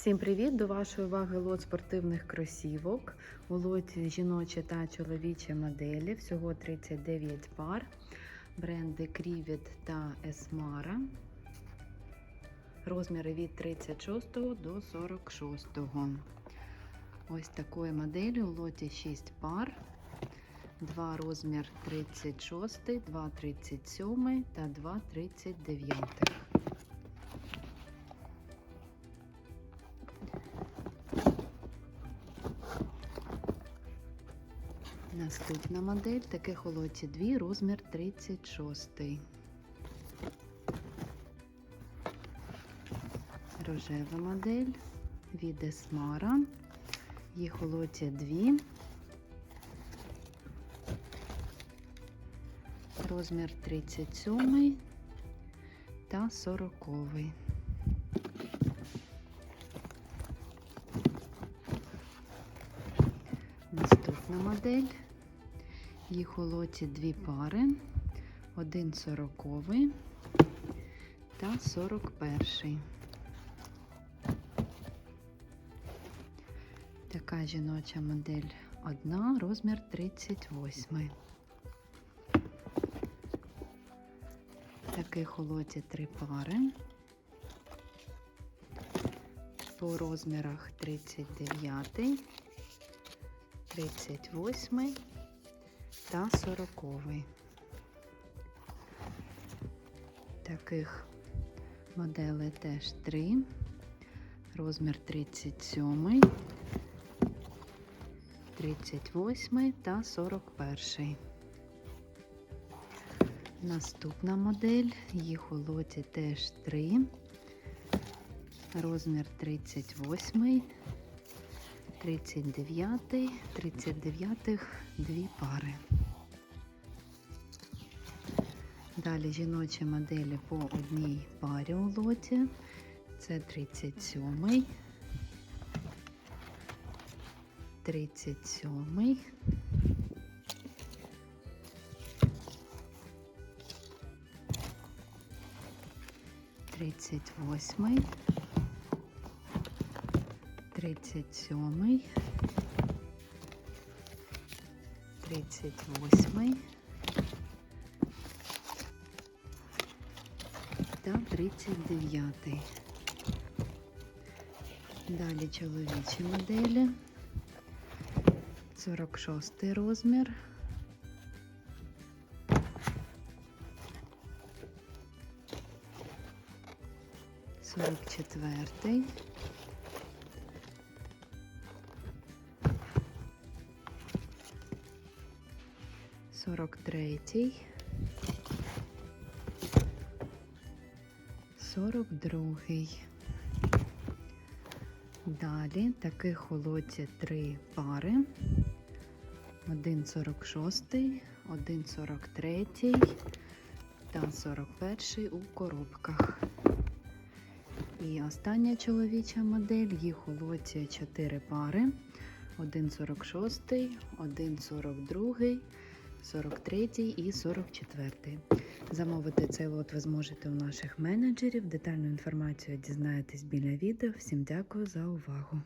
Всім привіт! До вашої уваги лот спортивних кросівок. У лоті жіночі та чоловічі моделі. Всього 39 пар. Бренди Крівіт та Есмара. Розміри від 36 до 46. Ось такої моделі у лоті 6 пар. Два розмір 36, 2 37 та 2 Наступна модель таких у лоті 2, розмір 36. Рожева модель від Есмара. Їх лоті 2. Розмір 37 та 40. Наступна модель. Їх у лоті дві пари. Один сороковий та сорок перший. Така жіноча модель одна, розмір 38. Таких у лоті три пари. По розмірах 39, 38 та 40. Таких моделей теж три. Розмір 37, 38 та 41. Наступна модель, їх у лоті теж три. Розмір 38, 39, 39 дві пари. Далі жіночі моделі по одній парі у лоті. Це 37, 37, 38, 37, 38, та тридцять дев'ятий. Далі чоловічі моделі. 46 розмір. Сорок четвертий. Сорок третій. Сорок другий. Далі таких у три пари. Один 46, один 43 та 41 у коробках. І остання чоловіча модель, їх у лоті 4 пари. Один 46, один 42, 43 і 44. Замовити цей лот ви зможете у наших менеджерів. Детальну інформацію дізнаєтесь біля відео. Всім дякую за увагу.